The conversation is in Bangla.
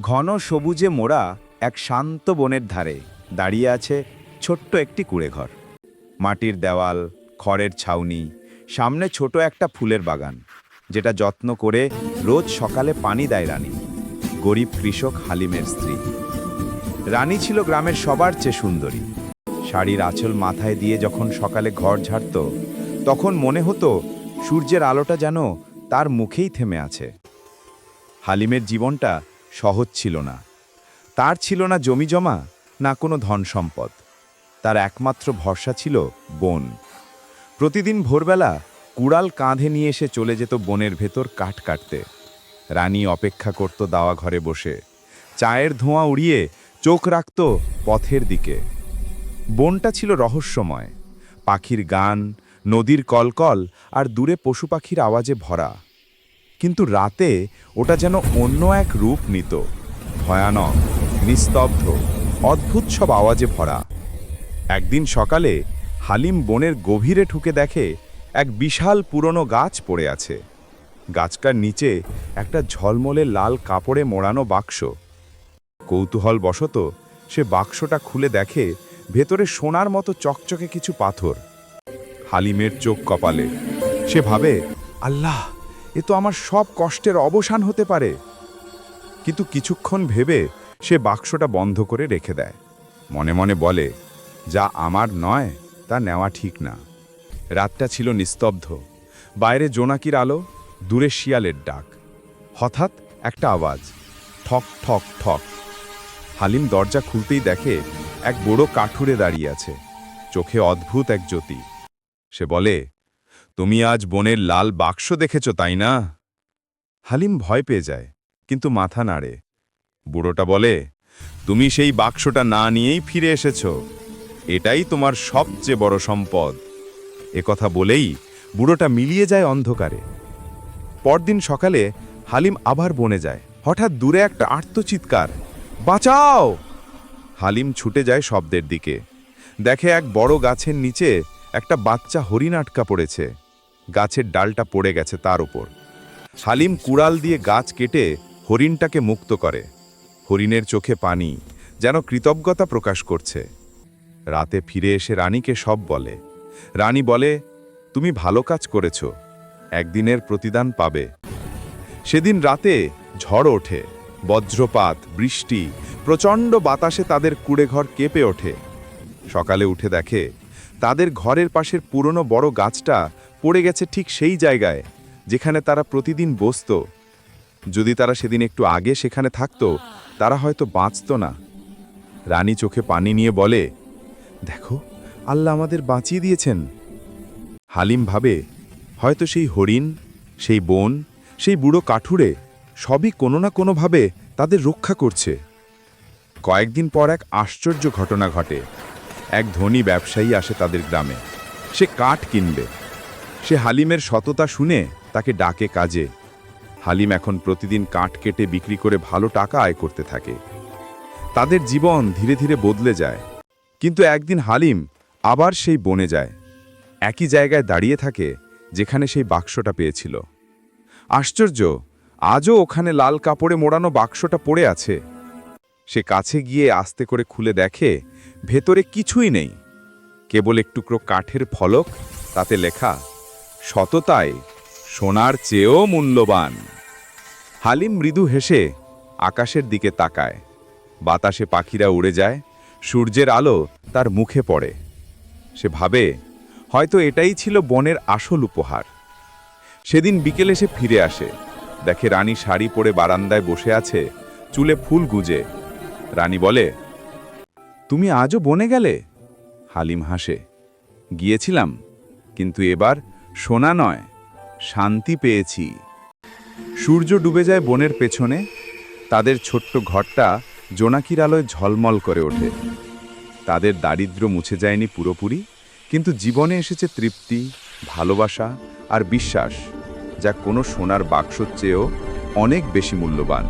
ঘন সবুজে মোড়া এক শান্ত বনের ধারে দাঁড়িয়ে আছে ছোট্ট একটি কুড়েঘর। মাটির দেওয়াল, খড়ের ছাউনি, সামনে ছোট একটা ফুলের বাগান, যেটা যত্ন করে রোজ সকালে পানি দেয় রানী, গরিব কৃষক হালিমের স্ত্রী। রানী ছিল গ্রামের সবার চেয়ে সুন্দরী। শাড়ির আঁচল মাথায় দিয়ে যখন সকালে ঘর ঝাড়ত, তখন মনে হতো সূর্যের আলোটা যেন তার মুখেই থেমে আছে। হালিমের জীবনটা সহজ ছিল না। তার ছিল না জমি জমা, না কোনো ধন সম্পদ। তার একমাত্র ভরসা ছিল বন। প্রতিদিন ভোরবেলা কুড়াল কাঁধে নিয়ে এসে চলে যেত বনের ভেতর কাঠ কাটতে। রানী অপেক্ষা করত দাওয়া ঘরে বসে। চায়ের ধোঁয়া উড়িয়ে চোখ রাখত পথের দিকে। বনটা ছিল রহস্যময়। পাখির গান, নদীর কলকল আর দূরে পশু পাখির আওয়াজে ভরা। কিন্তু রাতে ওটা যেন অন্য এক রূপ নিত। ভয়ানক, নিস্তব্ধ, অদ্ভুত সব আওয়াজে ভরা। একদিন সকালে হালিম বনের গভীরে ঠুকে দেখে এক বিশাল পুরনো গাছ পড়ে আছে। গাছটার নিচে একটা ঝলমলে লাল কাপড়ে মোড়ানো বাক্স। কৌতূহল বশত সে বাক্সটা খুলে দেখে ভেতরে সোনার মতো চকচকে কিছু পাথর। হালিমের চোখ কপালে। সে ভাবে, আল্লাহ! এ তো আমার সব কষ্টের অবসান হতে পারে। কিন্তু কিছুক্ষণ ভেবে সে বাক্সটা বন্ধ করে রেখে দেয়। মনে মনে বলে, যা আমার নয়, তা নেওয়া ঠিক না। রাতটা ছিল নিস্তব্ধ। বাইরে জোনাকির আলো, দূরে শিয়ালের ডাক। হঠাৎ একটা আওয়াজ, ঠক ঠক ঠক। হালিম দরজা খুলতেই দেখে এক বড় কাঠুরে দাঁড়িয়ে আছে। চোখে অদ্ভুত এক জ্যোতি। সে বলে তুমি আজ বনের লাল বাক্স দেখেছ, তাই না? হালিম ভয় পেয়ে যায়, কিন্তু মাথা নাড়ে। বুড়োটা বলে, তুমি সেই বাক্সটা না নিয়েই ফিরে এসেছ। এটাই তোমার সবচেয়ে বড় সম্পদ। এ কথা বলেই বুড়োটা মিলিয়ে যায় অন্ধকারে। পরদিন সকালে হালিম আবার বনে যায়। হঠাৎ দূরে একটা আর্তচিৎকার, বাঁচাও! হালিম ছুটে যায় শব্দের দিকে। দেখে এক বড় গাছের নিচে একটা বাচ্চা হরিণ আটকা পড়েছে। গাছের ডালটা পড়ে গেছে তার উপর। হালিম কুড়াল দিয়ে গাছ কেটে হরিণটাকে মুক্ত করে। হরিণের চোখে পানি যেন কৃতজ্ঞতা প্রকাশ করছে। রাতে ফিরে এসে রানীকে সব বলে। রানী বলে, তুমি ভালো কাজ করেছ, একদিনের প্রতিদান পাবে। সেদিন রাতে ঝড় ওঠে, বজ্রপাত, বৃষ্টি, প্রচণ্ড বাতাসে তাদের কুড়েঘর কেঁপে ওঠে। সকালে উঠে দেখে তাদের ঘরের পাশের পুরনো বড় গাছটা পড়ে গেছে ঠিক সেই জায়গায় যেখানে তারা প্রতিদিন বসত। যদি তারা সেদিন একটু আগে সেখানে থাকতো, তারা হয়তো বাঁচত না। রানী চোখে পানি নিয়ে বলে, দেখো, আল্লাহ আমাদের বাঁচিয়ে দিয়েছেন। হালিম ভাবে, হয়তো সেই হরিণ, সেই বন, সেই বুড়ো কাঠুরে সবই কোনো না কোনোভাবে তাদের রক্ষা করছে। কয়েকদিন পর এক আশ্চর্য ঘটনা ঘটে। এক ধনী ব্যবসায়ী আসে তাদের গ্রামে। সে কাঠ কিনবে। সে হালিমের সততা শুনে তাকে ডাকে কাজে। হালিম এখন প্রতিদিন কাঠ কেটে বিক্রি করে ভালো টাকা আয় করতে থাকে। তাদের জীবন ধীরে ধীরে বদলে যায়। কিন্তু একদিন হালিম আবার সেই বনে যায়। একই জায়গায় দাঁড়িয়ে থাকে যেখানে সেই বাক্সটা পেয়েছিল। আশ্চর্য, আজও ওখানে লাল কাপড়ে মোড়ানো বাক্সটা পড়ে আছে। সে কাছে গিয়ে আস্তে করে খুলে দেখে, ভেতরে কিছুই নেই। কেবল একটুকরো কাঠের ফলক, তাতে লেখা সততায় সোনার চেয়েও মূল্যবান। হালিম মৃদু হেসে আকাশের দিকে তাকায়। বাতাসে পাখিরা উড়ে যায়, সূর্যের আলো তার মুখে পড়ে। সে ভাবে, হয়তো এটাই ছিল বনের আসল উপহার। সেদিন বিকেলে সে ফিরে আসে। দেখে রানী শাড়ি পরে বারান্দায় বসে আছে, চুলে ফুল গুজে। রানী বলে, তুমি আজও বনে গেলে? হালিম হাসে, গিয়েছিলাম, কিন্তু এবার সোনা নয়, শান্তি পেয়েছি। সূর্য ডুবে যায় বনের পেছনে, তাদের ছোট্ট ঘরটা জোনাকির আলোয় ঝলমল করে ওঠে। তাদের দারিদ্র্য মুছে যায়নি পুরোপুরি, কিন্তু জীবনে এসেছে তৃপ্তি, ভালোবাসা আর বিশ্বাস, যা কোনো সোনার বাক্সর চেয়েও অনেক বেশি মূল্যবান।